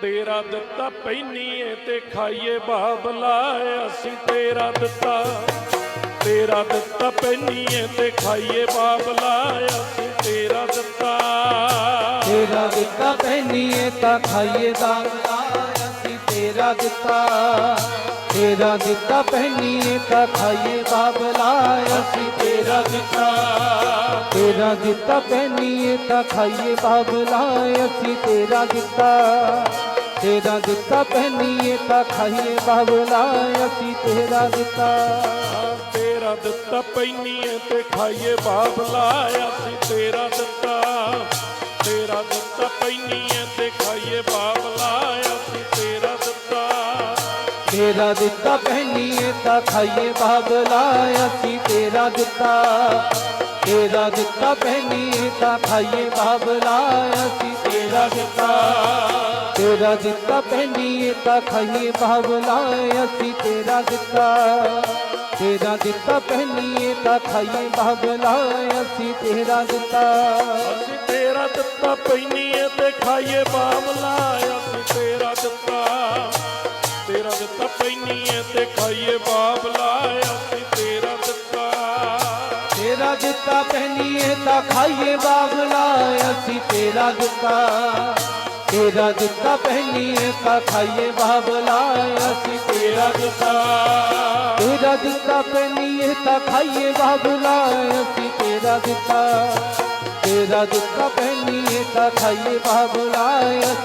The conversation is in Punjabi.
ਤੇਰਾ ਦਿੱਤਾ ਪੈਨੀਏ ਤੇ ਖਾਈਏ ਬਾਬਲਾ ਅਸੀਂ ਤੇਰਾ ਦਿੱਤਾ। ਤੇਰਾ ਦਿੱਤਾ ਪੈਨੀਏ ਤੇ ਖਾਈਏ ਬਾਬਲਾ ਅਸੀਂ ਤੇਰਾ ਦਿੱਤਾ। ਤੇਰਾ ਦਿੱਤਾ ਪਹਿਨੀਏ ਤਾਂ ਖਾਈਏ ਬਾਬਲਾ ਅਸੀਂ ਤੇਰਾ ਦਿੱਤਾ। ਤੇਰਾ ਦਿੱਤਾ ਪਹਿਨੀਏ ਤਾਂ ਖਾਈਏ ਬਾਬਲਾ ਅਸੀਂ ਤੇਰਾ ਦਿੱਤਾ। ਤੇਰਾ ਦਿੱਤਾ ਪਹਿਨੀਏ ਤਾਂ ਖਾਈਏ ਬਾਬਲਾ ਅਸੀਂ ਤੇਰਾ ਦਿੱਤਾ। ਤੇਰਾ ਦਿੱਤਾ ਪਹਿਨੀਏ ਤਾਂ ਖਾਈਏ ਬਾਬਲਾ ਅਸੀਂ ਤੇਰਾ ਦਿੱਤਾ। ਤੇਰਾ ਦਿੱਤਾ ਪੈਨੀਏ ਤੇ ਖਾਈਏ ਬਾਬਲਾ ਅਸੀਂ ਤੇਰਾ ਦਿੱਤਾ। ਤੇਰਾ ਦਿੱਤਾ ਪੈਨੀਏ ਤੇ ਖਾਈਏ ਬਾਬਲਾ ਅਸੀਂ ਤੇਰਾ ਦਿੱਤਾ। ਤੇਰਾ ਦਿੱਤਾ ਪਹਿਨੀਏ ਤਾਂ ਖਾਈਏ ਬਾਬਲਾ ਅਸੀਂ ਤੇਰਾ ਦਿੱਤਾ। ਤੇਰਾ ਦਿੱਤਾ ਪਹਿਨੀਏ ਤਾਂ ਖਾਈਏ ਬਾਬਲਾ ਅਸੀਂ ਤੇਰਾ ਦਿੱਤਾ ਤੇਰਾ ਦਿੱਤਾ ਪਹਿਨੀਏ ਤਾਂ ਖਾਈਏ ਬਾਬਲਾ ਅਸੀਂ ਤੇਰਾ ਦਿੱਤਾ ਤੇਰਾ ਦਿੱਤਾ ਪਹਿਨੀਏ ਤਾਂ ਖਾਈਏ ਬਾਬਲਾ ਅਸੀਂ ਤੇਰਾ ਦਿੱਤਾ ਅਸੀਂ ਤੇਰਾ ਦਿੱਤਾ ਪੈਨੀਏ ਤੇ ਖਾਈਏ ਬਾਬਲਾ ਅਸੀਂ ਤੇਰਾ ਦਿੱਤਾ ਤੇਰਾ ਦਿੱਤਾ ਪੈਨੀਏ ਤੇ ਖਾਈਏ ਬਾਬਲਾ ਤੇਰਾ ਦਿੱਤਾ ਪਹਿਨੀਏ ਤਾਂ ਖਾਈਏ ਬਾਬਲਾ ਅਸੀਂ ਤੇਰਾ ਦਿੱਤਾ ਤੇਰਾ ਦਿੱਤਾ ਪਹਿਨੀਏ ਤਾਂ ਖਾਈਏ ਬਾਬਲਾ ਅਸੀਂ ਤੇਰਾ ਦਿੱਤਾ ਤੇਰਾ ਦਿੱਤਾ ਪਹਿਨੀਏ ਤਾਂ ਖਾਈਏ ਬਾਬਲਾ ਅਸੀਂ ਤੇਰਾ ਦਿੱਤਾ ਤੇਰਾ ਦਿੱਤਾ ਪਹਿਨੀਏ ਤਾਂ ਖਾਈਏ ਬਾਬਲਾ ਅਸੀਂ